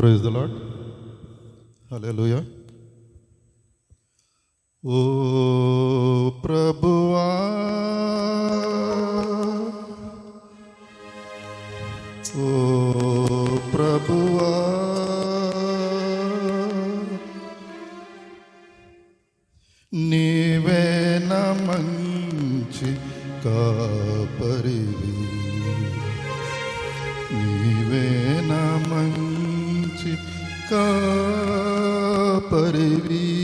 Praise the Lord hallelujah ఓ ప్రభువా ఓ ప్రభువా నీవే నా మంచి కాపరివి. నీవే నా మంచి కాపరివి ఓ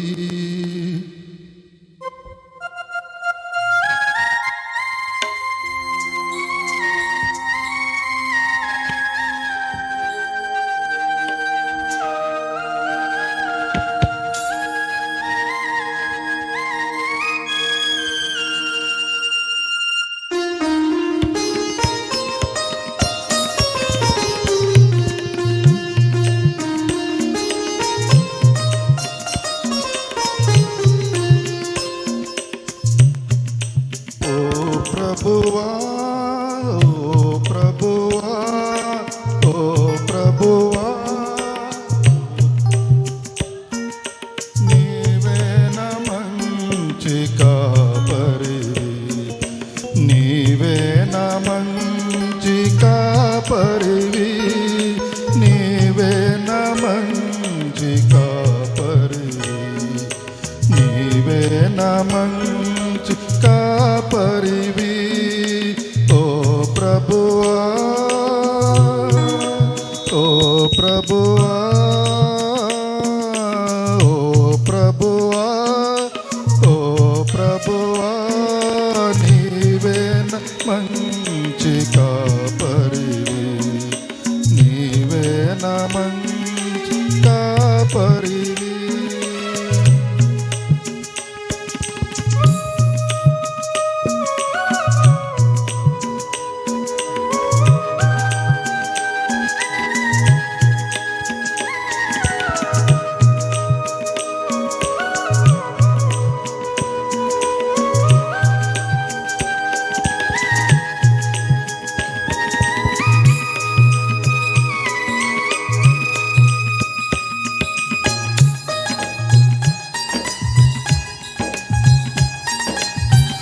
మంచి కాపరివి ఓ ప్రభువా ఓ ప్రభువా.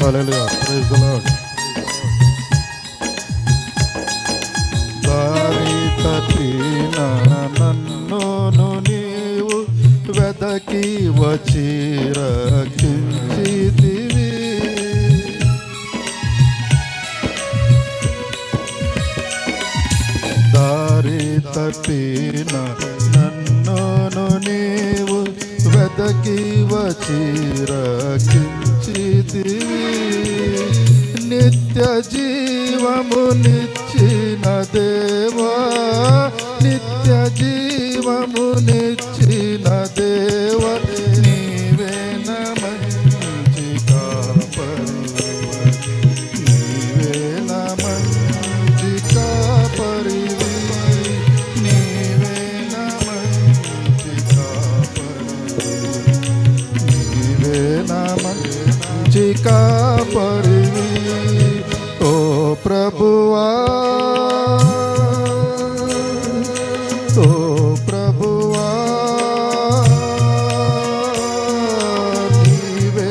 Hallelujah. Praise the Lord. దారి తప్పిన నన్నును నీవు వెదకి వచ్చి రక్షించితివి దారి తప్పిన వచ్చి రక్షించితివి నిత్య జీవము నీవే నా మంచి కాపరివి ఓ ప్రభువా. ఓ ప్రభువా. నీవే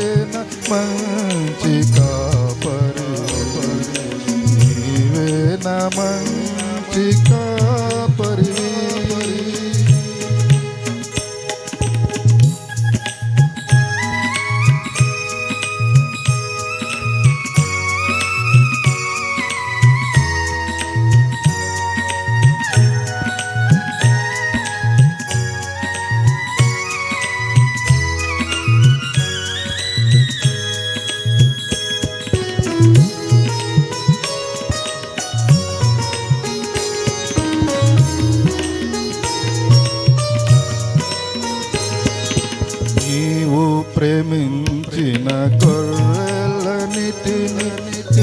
గొర్రెలన్నిటిని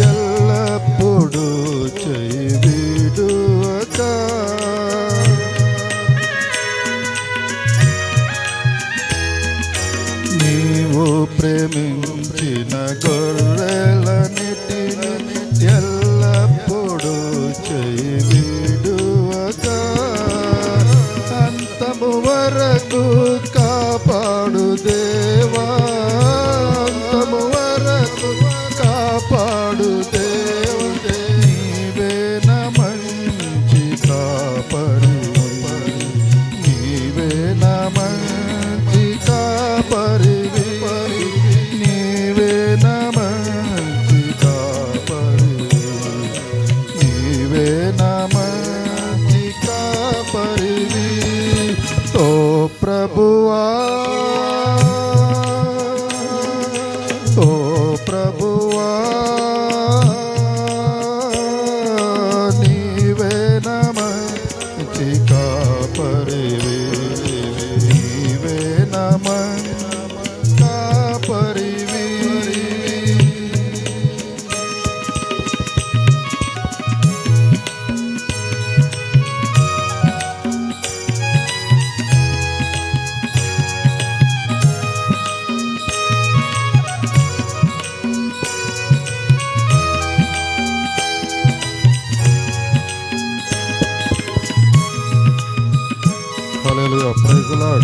ఎల్లప్పుడూ చేయి Hallelujah. Praise the Lord.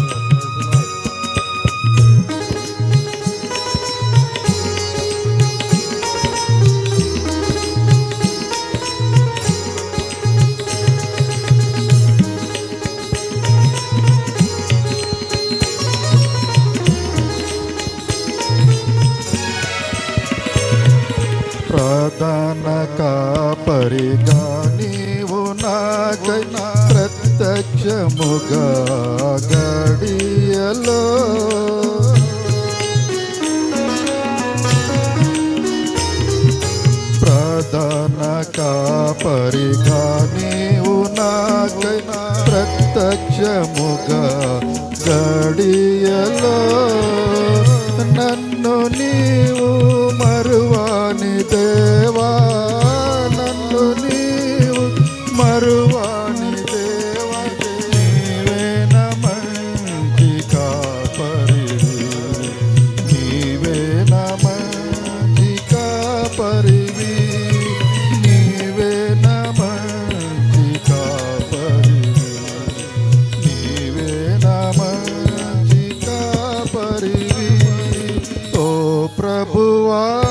ప్రధాన కాపరిగా నీవు నాకై ప్రత్యక్షముగా గడియలో. ప్రధాన కాపరిగా నీవు నాకై ప్రత్యక్షముగా గడియలో. నన్ను నీవు Yeshua.